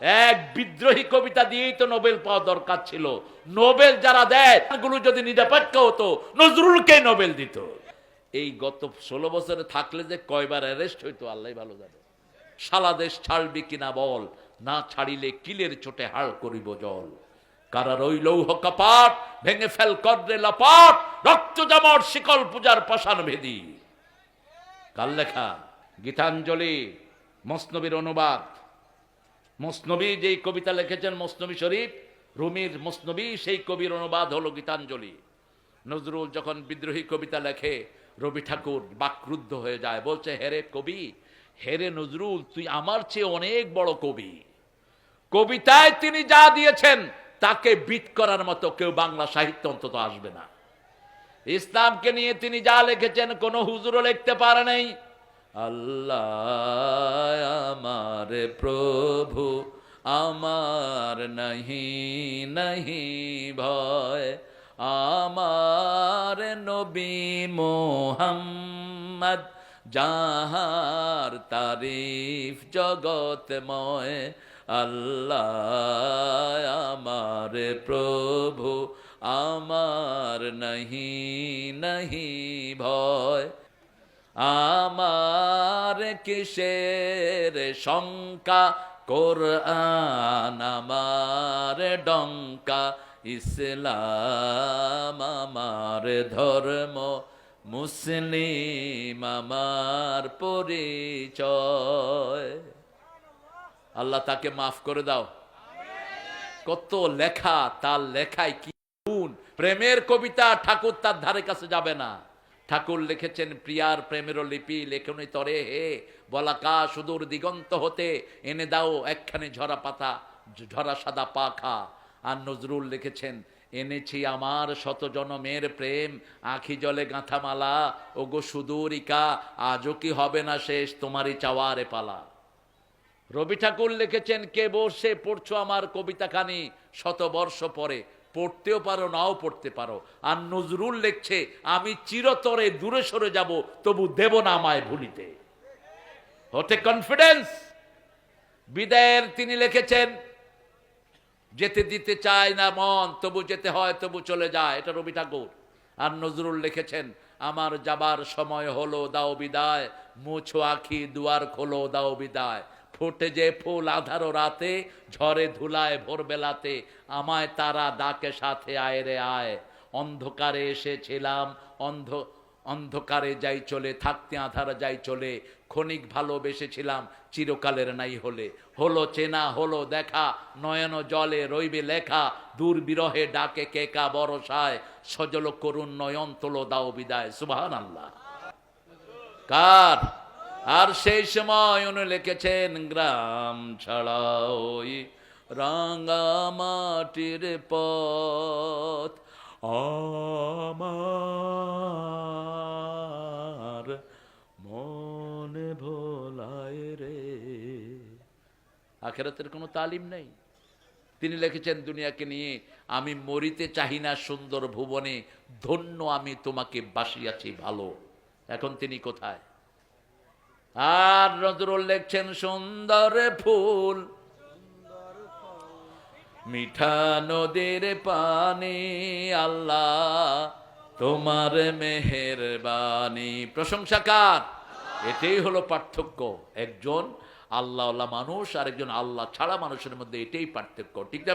এক বিদ্রোহী কবিতা দিয়েই তো নোবেল পাওয়া দরকার ছিল। নোবেল যারা দেয়গুলো যদি নিরপেক্ষ হতো, নজরুলকে নোবেল দিত। এই গত ষোলো বছরে থাকলে যে কয়বার অ্যারেস্ট হইতো আল্লাহ ভালো জানে। সালা দেশ ছাড়বি কিনা বল, না ছাড়িলে কিলের চোটে হাড় করিব জল। কারা রই লৌহ কপাট ভেঙে ফেল কদ্রে লাপাট, রক্ত জামর শিকল পূজার পাষাণ ভেদি। কাল লেখা? গীতাঞ্জলি, মসনবীর অনুবাদ। মসনবী যেই কবিতা লিখেছেন, মসনবী শরীফ, রুমির মসনবী, সেই কবির অনুবাদ হলো গীতাঞ্জলি। নজরুল যখন বিদ্রোহী কবিতা লেখে, রবি ঠাকুর বাকরুদ্ধ হয়ে যায়, বলছে হেরে কবি হেরে নজরুল, তুই আমার চেয়ে অনেক বড় কবি। কবিতায় তিনি যা দিয়েছেন, তাকে বিট করার মতো কেউ বাংলা সাহিত্য অন্তত আসবে না। ইসলামকে নিয়ে তিনি যা লিখেছেন, কোনো হুজুরও লিখতে পারে নাই। আল্লাহ আমার প্রভু, আমার নাহি নাহি ভয়, আমার নবী মোহাম্মদ, যাহার তারিফ জগতময় আল্লাহ আমার প্রভু, আমার নাহি নাহি ভয়। আমার কিসের শঙ্কা? কোরআন আমার ডঙ্কা, ইসলাম আমার ধর্ম, মুসলিম আমার পরিচয়। আল্লাহ তাকে মাফ করে দাও। কত লেখা, তার লেখায় কি প্রেমের কবিতা ঠাকুর তার ধারে কাছে যাবে না। ঠাকুর লিখেছেন, প্রিয়ার প্রেমের লিপি লেখনি তরে হে। বলাকা সুদূর দিগন্ত হতে। এনে দাও একখানি ঝরা পাতা ঝরা সাদা পাখা। আর নজরুল লিখেছেন, এনেছি আমার শত জনমের প্রেম। আখি জলে গাঁথামালা। ও গো সুদূরিকা, আজও কি হবে না শেষ তোমারই চাওয়ারে পালা। রবি ঠাকুর লিখেছেন, কে বসে পড়ছো আমার কবিতাখানি শত বর্ষ পরে। পড়তেও পারো, নাও পড়তে পারো। আর নজরুল লিখছে, আমি চিরতরে দূরে সরে যাব, তবু দেব না আমায় ভুলিতে। হতে কনফিডেন্স! বিদায়ের তিনি লিখেছেন, যেতে দিতে চায় না মন, তবু যেতে হয়, তবু চলে যায়। এটা রবি ঠাকুর। আর নজরুল লিখেছেন, আমার যাবার সময় হলো, দাও বিদায়। মুছো আখি দুয়ার খোলো, দাও বিদায়। ফোটে যে ফুল আধারো রাতে, ঝরে ধুলায় ভোরবেলাতে, আমায় তারা ডাকে সাথে, আয় রে আয়। অন্ধকারে এসেছিলাম, অন্ধ, অন্ধকারে যাই চলে, থাকতে আধার যাই চলে, ক্ষণিক ভালোবেসেছিলাম, চিরকালের নাই হলে। হলো চেনা, হলো দেখা, নয়ন জলে রইবে লেখা, দূর বিরহে ডাকে কেকা বরসায়, সজল করুণ নয়ন তোলো দাও বিদায়। সুবাহান আল্লাহ কার? আর সেই সময় উনি লিখেছেন, গ্রাম ছাড়া ওই রাঙা মাটির পথ আমার মনে ভোলায় রে। আখেরাতের কোনো তালিম নেই। তিনি লিখেছেন, দুনিয়াকে নিয়ে আমি মরিতে চাহি না, সুন্দর ভুবনে ধন্য আমি তোমাকে বাসিয়াছি ভালো। এখন তিনি কোথায়? আর নজরুল লেখছেন সুন্দর ফুল। মিঠা নদীর পানি, আল্লাহ তোমার মেহেরবানি। প্রশংসাকার এটাই হলো পার্থক্য। একজন আল্লাহ মানুষ আর একজন আল্লাহ ছাড়া মানুষের মধ্যে এটাই পার্থক্য। ঠিক না